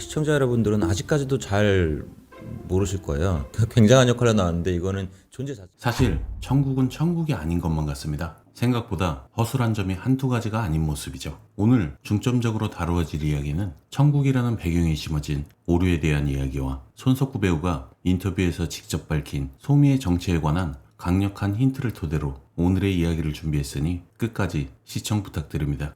시청자 여러분들은 아직까지도 잘 모르실 거예요. 굉장한 역할로 나왔는데 이거는 존재 자체. 사실 천국은 천국이 아닌 것만 같습니다. 생각보다 허술한 점이 한두 가지가 아닌 모습이죠. 오늘 중점적으로 다루어질 이야기는 천국이라는 배경에 심어진 오류에 대한 이야기와 손석구 배우가 인터뷰에서 직접 밝힌 소미의 정체에 관한 강력한 힌트를 토대로 오늘의 이야기를 준비했으니 끝까지 시청 부탁드립니다.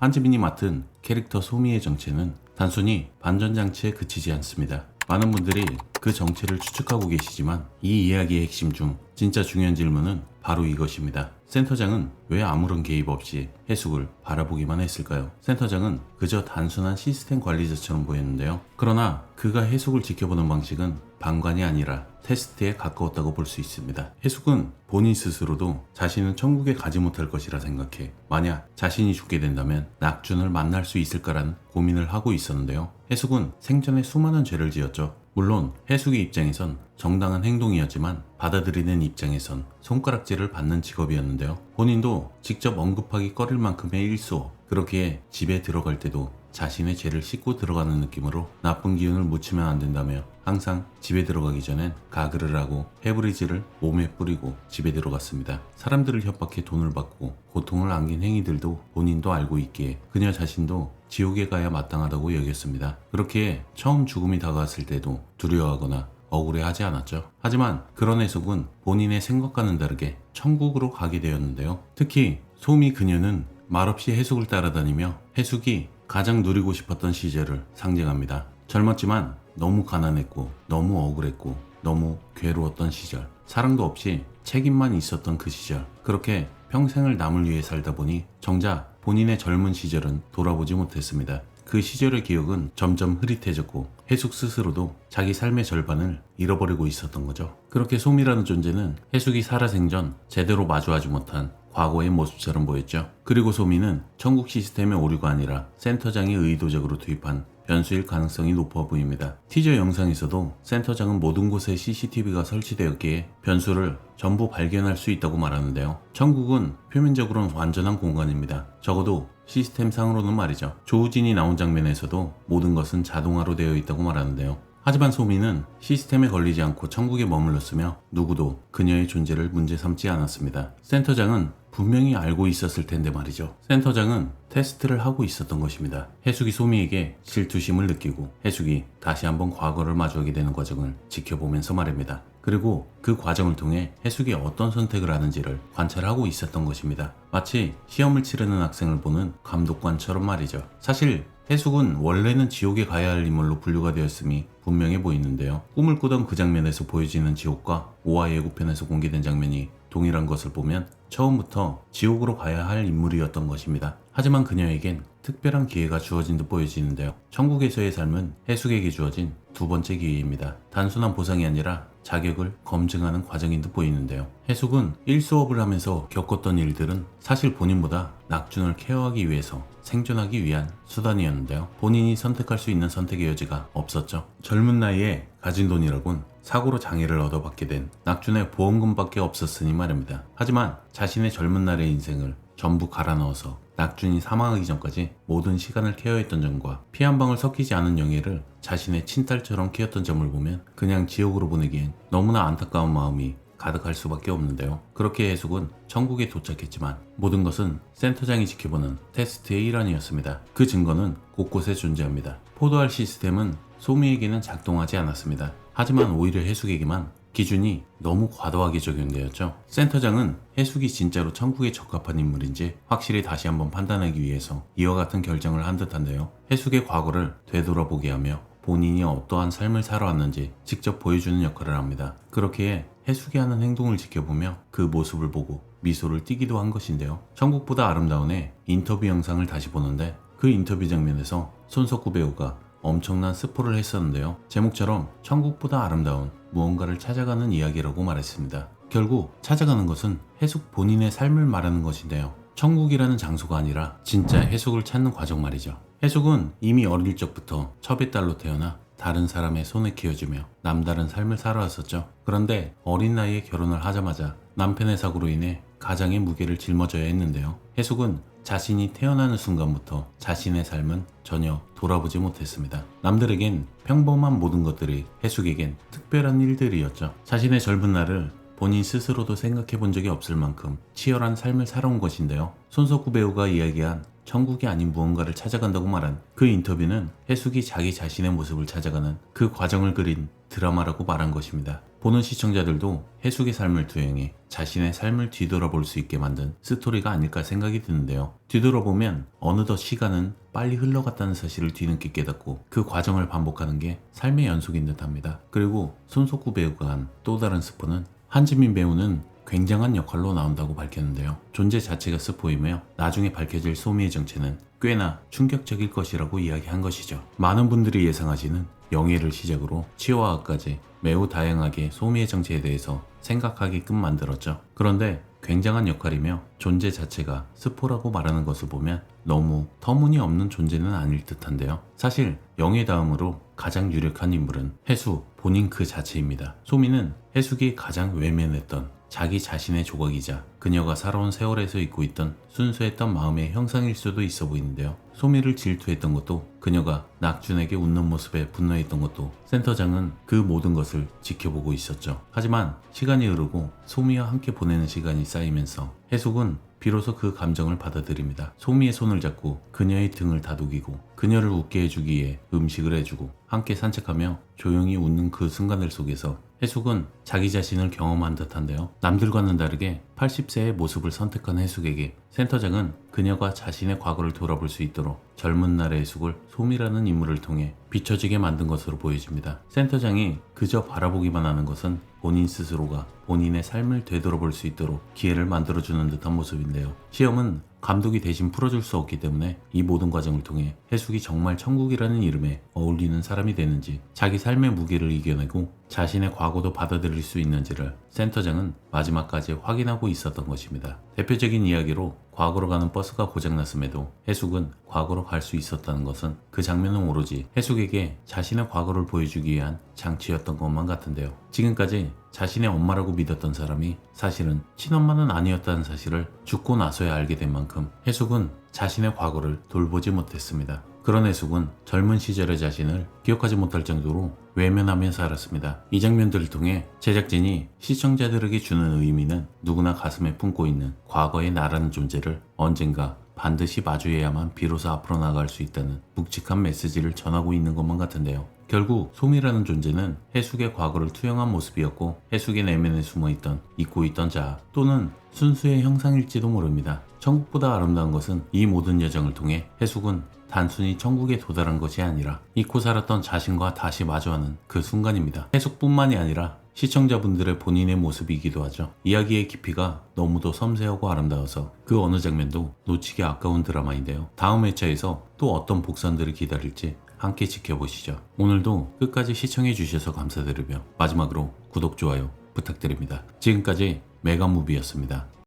한지민이 맡은 캐릭터 소미의 정체는 단순히 반전 장치에 그치지 않습니다. 많은 분들이 그 정체를 추측하고 계시지만 이 이야기의 핵심 중 진짜 중요한 질문은 바로 이것입니다. 센터장은 왜 아무런 개입 없이 해숙을 바라보기만 했을까요? 센터장은 그저 단순한 시스템 관리자처럼 보였는데요. 그러나 그가 해숙을 지켜보는 방식은 방관이 아니라 테스트에 가까웠다고 볼 수 있습니다. 해숙은 본인 스스로도 자신은 천국에 가지 못할 것이라 생각해 만약 자신이 죽게 된다면 낙준을 만날 수 있을까라는 고민을 하고 있었는데요. 해숙은 생전에 수많은 죄를 지었죠. 물론 해숙의 입장에선 정당한 행동이었지만 받아들이는 입장에선 손가락질을 받는 직업이었는데요. 본인도 직접 언급하기 꺼릴 만큼의 일소 그렇기에 집에 들어갈 때도 자신의 죄를 씻고 들어가는 느낌으로 나쁜 기운을 묻히면 안 된다며 항상 집에 들어가기 전엔 가글을 하고 페브리즈를 몸에 뿌리고 집에 들어갔습니다. 사람들을 협박해 돈을 받고 고통을 안긴 행위들도 본인도 알고 있기에 그녀 자신도 지옥에 가야 마땅하다고 여겼습니다. 그렇게 처음 죽음이 다가왔을 때도 두려워하거나 억울해하지 않았죠. 하지만 그런 해석은 본인의 생각과는 다르게 천국으로 가게 되었는데요. 특히 소미 그녀는 말없이 해숙을 따라다니며 해숙이 가장 누리고 싶었던 시절을 상징합니다. 젊었지만 너무 가난했고 너무 억울했고 너무 괴로웠던 시절 사랑도 없이 책임만 있었던 그 시절 그렇게 평생을 남을 위해 살다 보니 정작 본인의 젊은 시절은 돌아보지 못했습니다. 그 시절의 기억은 점점 흐릿해졌고 해숙 스스로도 자기 삶의 절반을 잃어버리고 있었던 거죠. 그렇게 소미라는 존재는 해숙이 살아생전 제대로 마주하지 못한 과거의 모습처럼 보였죠. 그리고 소미는 천국 시스템의 오류가 아니라 센터장이 의도적으로 투입한 변수일 가능성이 높아 보입니다. 티저 영상에서도 센터장은 모든 곳에 CCTV가 설치되었기에 변수를 전부 발견할 수 있다고 말하는데요. 천국은 표면적으로는 완전한 공간입니다. 적어도 시스템상으로는 말이죠. 조우진이 나온 장면에서도 모든 것은 자동화로 되어 있다고 말하는데요. 하지만 소미는 시스템에 걸리지 않고 천국에 머물렀으며 누구도 그녀의 존재를 문제 삼지 않았습니다. 센터장은 분명히 알고 있었을 텐데 말이죠. 센터장은 테스트를 하고 있었던 것입니다. 해숙이 소미에게 질투심을 느끼고 해숙이 다시 한번 과거를 마주하게 되는 과정을 지켜보면서 말입니다. 그리고 그 과정을 통해 해숙이 어떤 선택을 하는지를 관찰하고 있었던 것입니다. 마치 시험을 치르는 학생을 보는 감독관처럼 말이죠. 사실 해숙은 원래는 지옥에 가야 할 인물로 분류가 되었음이 분명해 보이는데요. 꿈을 꾸던 그 장면에서 보여지는 지옥과 오화 예고편에서 공개된 장면이 동일한 것을 보면 처음부터 지옥으로 가야 할 인물이었던 것입니다. 하지만 그녀에겐 특별한 기회가 주어진 듯 보여지는데요. 천국에서의 삶은 해숙에게 주어진 두 번째 기회입니다. 단순한 보상이 아니라 자격을 검증하는 과정인 듯 보이는데요. 해숙은 일수업을 하면서 겪었던 일들은 사실 본인보다 낙준을 케어하기 위해서 생존하기 위한 수단이었는데요. 본인이 선택할 수 있는 선택의 여지가 없었죠. 젊은 나이에 가진 돈이라곤 사고로 장애를 얻어받게 된 낙준의 보험금밖에 없었으니 말입니다. 하지만 자신의 젊은 날의 인생을 전부 갈아 넣어서 낙준이 사망하기 전까지 모든 시간을 케어했던 점과 피 한 방울 섞이지 않은 영예를 자신의 친딸처럼 키웠던 점을 보면 그냥 지옥으로 보내기엔 너무나 안타까운 마음이 가득할 수밖에 없는데요. 그렇게 해숙은 천국에 도착했지만 모든 것은 센터장이 지켜보는 테스트의 일환이었습니다. 그 증거는 곳곳에 존재합니다. 포도알 시스템은 소미에게는 작동하지 않았습니다. 하지만 오히려 해숙에게만 기준이 너무 과도하게 적용되었죠. 센터장은 해숙이 진짜로 천국에 적합한 인물인지 확실히 다시 한번 판단하기 위해서 이와 같은 결정을 한 듯한데요. 해숙의 과거를 되돌아보게 하며 본인이 어떠한 삶을 살아왔는지 직접 보여주는 역할을 합니다. 그렇기에 해숙이 하는 행동을 지켜보며 그 모습을 보고 미소를 띠기도 한 것인데요. 천국보다 아름다운의 인터뷰 영상을 다시 보는데 그 인터뷰 장면에서 손석구 배우가 엄청난 스포를 했었는데요. 제목처럼 천국보다 아름다운 무언가를 찾아가는 이야기라고 말했습니다. 결국 찾아가는 것은 해숙 본인의 삶을 말하는 것인데요. 천국이라는 장소가 아니라 진짜 해숙을 찾는 과정 말이죠. 해숙은 이미 어릴 적부터 첩의 딸로 태어나 다른 사람의 손에 키워주며 남다른 삶을 살아왔었죠. 그런데 어린 나이에 결혼을 하자마자 남편의 사고로 인해 가장의 무게를 짊어져야 했는데요. 해숙은 자신이 태어나는 순간부터 자신의 삶은 전혀 돌아보지 못했습니다. 남들에겐 평범한 모든 것들이 해숙에겐 특별한 일들이었죠. 자신의 젊은 날을 본인 스스로도 생각해 본 적이 없을 만큼 치열한 삶을 살아온 것인데요. 손석구 배우가 이야기한 천국이 아닌 무언가를 찾아간다고 말한 그 인터뷰는 해숙이 자기 자신의 모습을 찾아가는 그 과정을 그린 드라마라고 말한 것입니다. 보는 시청자들도 해숙의 삶을 투영해 자신의 삶을 뒤돌아볼 수 있게 만든 스토리가 아닐까 생각이 드는데요. 뒤돌아보면 어느덧 시간은 빨리 흘러갔다는 사실을 뒤늦게 깨닫고 그 과정을 반복하는 게 삶의 연속인 듯 합니다. 그리고 손석구 배우가 한 또 다른 스포는 한지민 배우는 굉장한 역할로 나온다고 밝혔는데요. 존재 자체가 스포이며 나중에 밝혀질 소미의 정체는 꽤나 충격적일 것이라고 이야기한 것이죠. 많은 분들이 예상하시는 영예를 시작으로 치와까지 매우 다양하게 소미의 정체에 대해서 생각하게끔 만들었죠. 그런데 굉장한 역할이며 존재 자체가 스포라고 말하는 것을 보면 너무 터무니없는 존재는 아닐 듯한데요. 사실 영예 다음으로 가장 유력한 인물은 해수 본인 그 자체입니다. 소미는 해숙이 가장 외면했던 자기 자신의 조각이자 그녀가 살아온 세월에서 잊고 있던 순수했던 마음의 형상일 수도 있어 보이는데요. 소미를 질투했던 것도 그녀가 낙준에게 웃는 모습에 분노했던 것도 센터장은 그 모든 것을 지켜보고 있었죠. 하지만 시간이 흐르고 소미와 함께 보내는 시간이 쌓이면서 해숙은 비로소 그 감정을 받아들입니다. 소미의 손을 잡고 그녀의 등을 다독이고 그녀를 웃게 해주기 위해 음식을 해주고 함께 산책하며 조용히 웃는 그 순간들 속에서 해숙은 자기 자신을 경험한 듯한데요. 남들과는 다르게 80세의 모습을 선택한 해숙에게 센터장은 그녀가 자신의 과거를 돌아볼 수 있도록 젊은 날의 해숙을 소미라는 인물을 통해 비춰지게 만든 것으로 보여집니다. 센터장이 그저 바라보기만 하는 것은 본인 스스로가 본인의 삶을 되돌아볼 수 있도록 기회를 만들어주는 듯한 모습인데요. 시험은 감독이 대신 풀어줄 수 없기 때문에 이 모든 과정을 통해 해숙이 정말 천국이라는 이름에 어울리는 사람이 되는지 자기 삶의 무게를 이겨내고 자신의 과거도 받아들일 수 있는지를 센터장은 마지막까지 확인하고 있었던 것입니다. 대표적인 이야기로 과거로 가는 버스가 고장났음에도 해숙은 과거로 갈 수 있었다는 것은 그 장면은 오로지 해숙에게 자신의 과거를 보여주기 위한 장치였던 것만 같은데요. 지금까지 자신의 엄마라고 믿었던 사람이 사실은 친엄마는 아니었다는 사실을 죽고 나서야 알게 된 만큼 해숙은 자신의 과거를 돌보지 못했습니다. 그런 해숙은 젊은 시절의 자신을 기억하지 못할 정도로 외면하며 살았습니다. 이 장면들을 통해 제작진이 시청자들에게 주는 의미는 누구나 가슴에 품고 있는 과거의 나라는 존재를 언젠가 반드시 마주해야만 비로소 앞으로 나갈 수 있다는 묵직한 메시지를 전하고 있는 것만 같은데요. 결국 소미라는 존재는 해숙의 과거를 투영한 모습이었고 해숙의 내면에 숨어있던 잊고 있던 자아 또는 순수의 형상일지도 모릅니다. 천국보다 아름다운 것은 이 모든 여정을 통해 해숙은 단순히 천국에 도달한 것이 아니라 잊고 살았던 자신과 다시 마주하는 그 순간입니다. 해숙뿐만이 아니라 시청자분들의 본인의 모습이기도 하죠. 이야기의 깊이가 너무도 섬세하고 아름다워서 그 어느 장면도 놓치기 아까운 드라마인데요. 다음 회차에서 또 어떤 복선들이 기다릴지 함께 지켜보시죠. 오늘도 끝까지 시청해 주셔서 감사드리며 마지막으로 구독, 좋아요 부탁드립니다. 지금까지 메가무비였습니다.